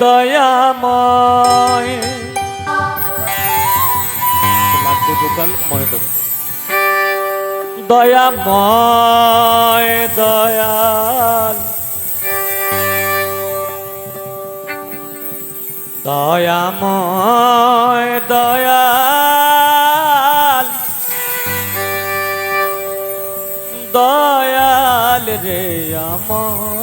দয়াময়। মনে দয়াময় দয়াল। দয়াময় দয়াল। দয়াল রে আমার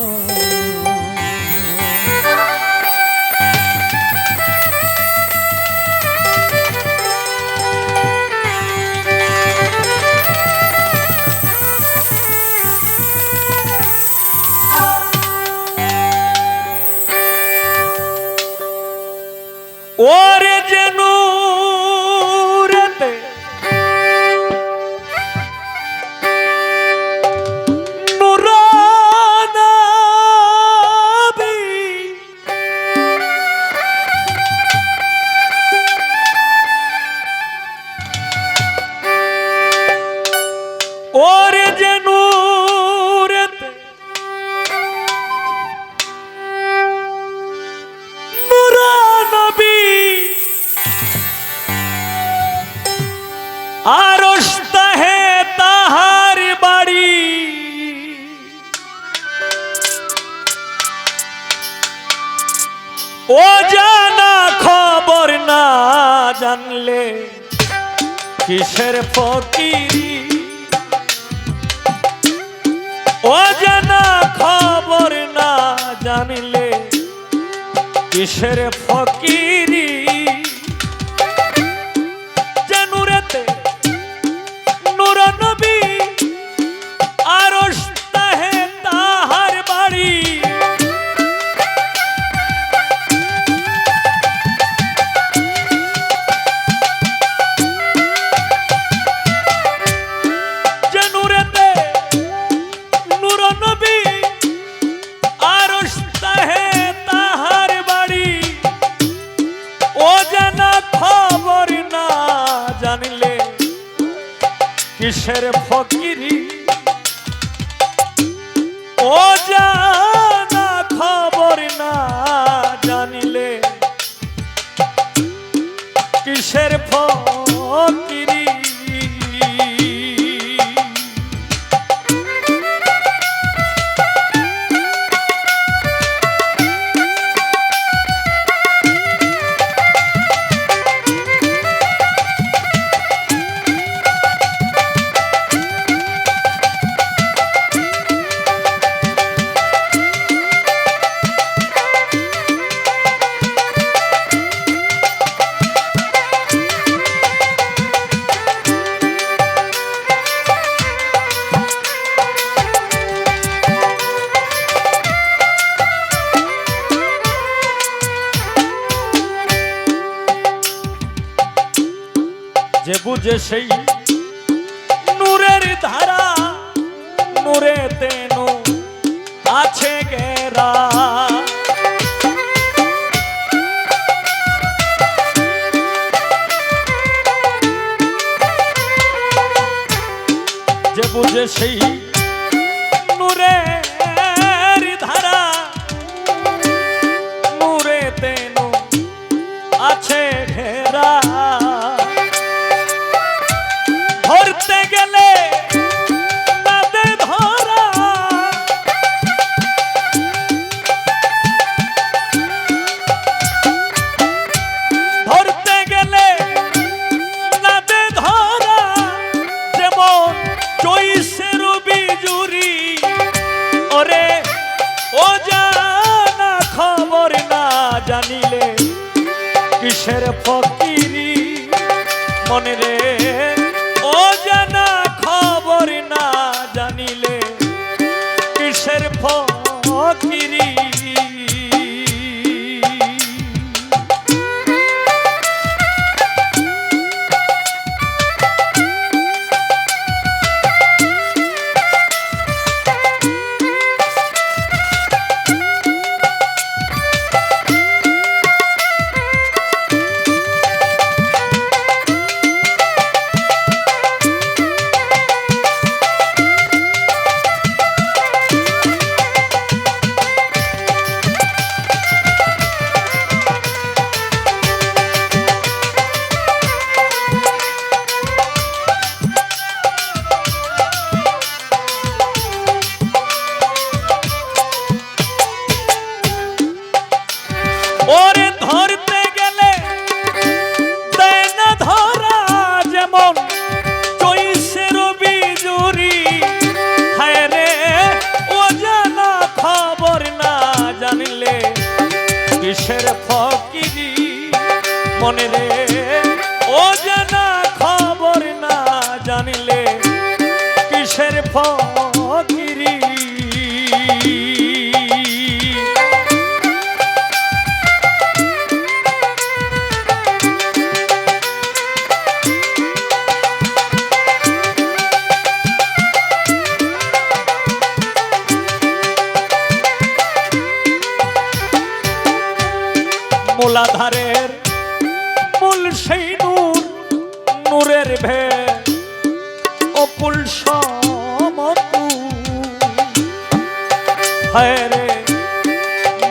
ও জানা খবর না জানলে কিসের ফকিরি? ও জানা খবর না জানলে কিসের ফকিরি? কিসের ফকিরি যে সেই নূরের ধারা নূরে তেনু আছে গেরা। যে বুঝে সেই জানিলে কিসের ফকিরি মনে রে? মনে রে। ও জানা খবর না জানিলে কিসের ফকিরি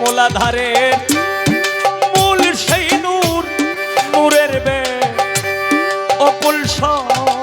মোলাধারের মূল সেই নূর নূরের বে অকুল সমতু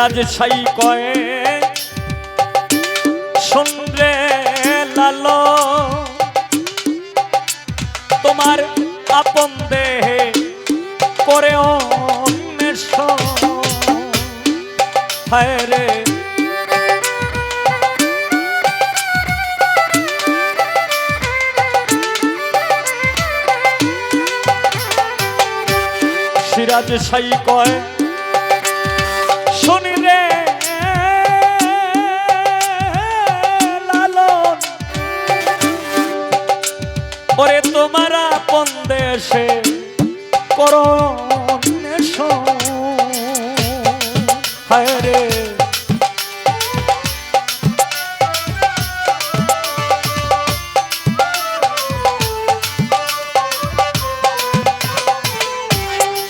সিরাজ ছাই কয়ে শুনরে লাল তোমার আপন দেহে হায় রে। সিরাজ ছাই কয় শুনি রে। লালন। ওরে তোমার আপন দেশে করণেশ হায় রে।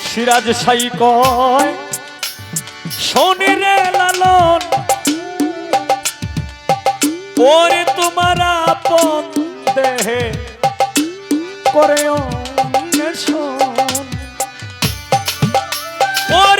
সিরাজ সাই কয় ওরে তোমার আপন দেহে করে অন্বেষণ। ওরে